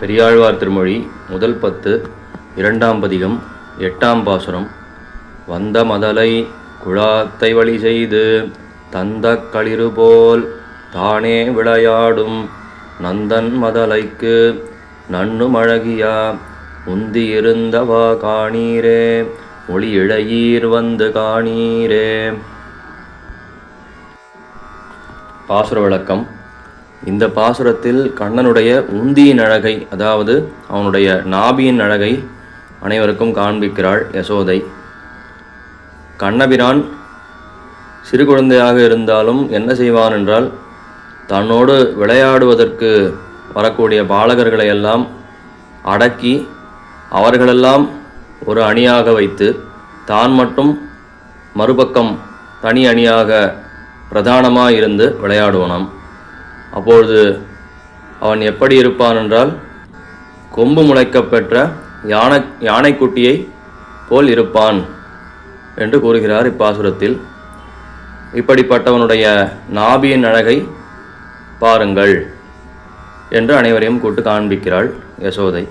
பெரியாழ்வார் திருமொழி முதல் பத்து இரண்டாம் பதிகம் எட்டாம் பாசுரம். வந்த மதலை குழாத்தை வழி செய்து தந்த களிறு போல் தானே விளையாடும் நந்தன் மதலைக்கு நன்னுமழகியா உந்தியிருந்தவா காணீரே ஒளி இழையீர் வந்து காணீரே. பாசுர விளக்கம் இந்த பாசுரத்தில் கண்ணனுடைய உந்தியின் அழகை அதாவது அவனுடைய நாபியின் அழகை அனைவருக்கும் காண்பிக்கிறாள் யசோதை. கண்ணபிரான் சிறு குழந்தையாக இருந்தாலும் என்ன செய்வான் என்றால் தன்னோடு விளையாடுவதற்கு வரக்கூடிய பாலகர்களை எல்லாம் அடக்கி அவர்களெல்லாம் ஒரு அணியாக வைத்து தான் மட்டும் மறுபக்கம் தனி அணியாக பிரதானமாக இருந்து விளையாடுவனாம். அப்பொழுது அவன் எப்படி இருப்பான் என்றால் கொம்பு முளைக்கப்பெற்ற யானை யானைக்குட்டியை போல் இருப்பான் என்று கூறுகிறார் இப்பாசுரத்தில். இப்படிப்பட்டவனுடைய நாபியின் அழகை பாருங்கள் என்று அனைவரையும் கூட்டு காண்பிக்கிறாள் யசோதை.